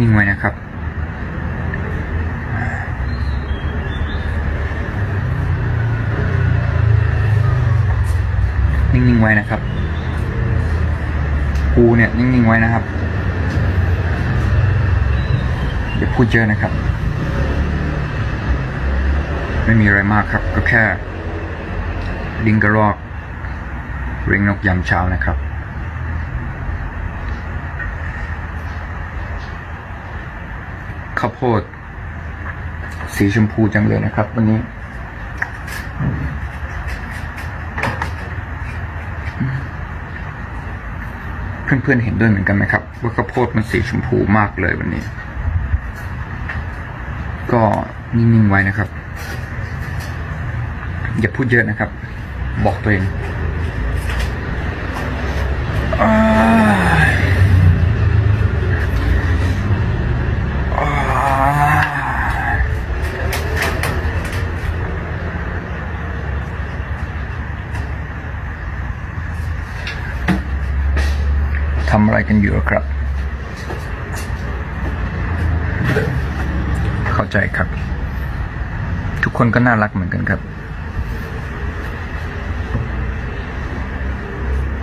นิ่งไว้นะครับ นิ่งๆไว้นะครับปูเนี่ยนิ่งๆไว้นะครับอย่าพูดเยอะนะครับ ไม่มีอะไรมากครับก็แค่ลิงกระรอกเรียงนกยามเช้านะครับ ข้าวโพด สีชมพูจังเลยนะครับ วันนี้ เพื่อนๆเห็นด้วยเหมือนกันไหมครับ ว่าข้าวโพดมันสีชมพูมากเลยวันนี้ ก็นิ่งๆไว้นะครับ อย่าพูดเยอะนะครับ บอกตัวเองอ้ายอ้าย ทำอะไรกันอยู่ครับ เข้าใจครับ ทุกคนก็น่ารักเหมือนกันครับ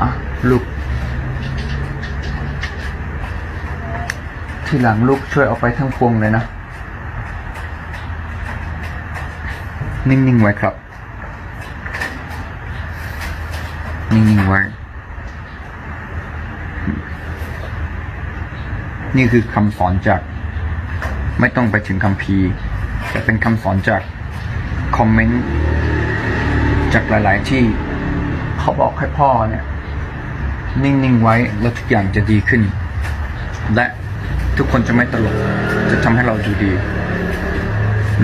อะลูก ทีหลังลูกช่วยเอาไปทั้งพวงเลยนะ นิ่งๆไว้ครับ นิ่งๆไว้ นี่คือคำสอนจาก ไม่ต้องไปถึงคำพีแต่เป็นคำสอนจากคอมเมนต์จากหลาย ๆ ที่เขาบอกให้พ่อเนี่ย นิ่ง ๆ ไว้แล้วทุกอย่างจะดีขึ้น และทุกคนจะไม่ตลก จะทำให้เราดูดี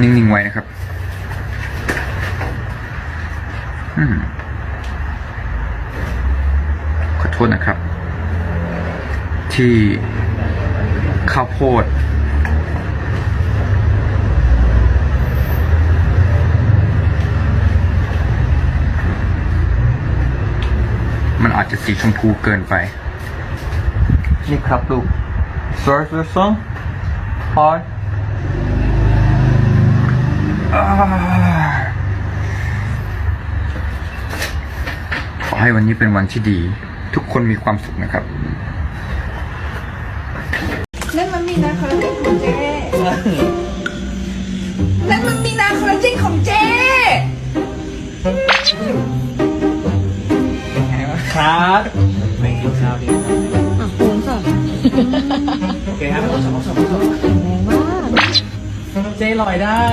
นิ่ง ๆ ไว้นะครับอืมขอโทษนะครับ ที่ข้าวโพด มันอาจจะสีชมพูเกินไป นี่ครับลูก Sorry for the song Hard อ่าขอให้วันนี้เป็นวันที่ดี ทุกคนมีความสุขนะครับ นั่นมันมีนาคอลลาเจนของเจนั่นมันมีนาคอลลาเจนของเจครับไม่กินข้าวดีครับอะปูนค่ะโอเคครับผมสองสองสองแรงมากเจลอยได้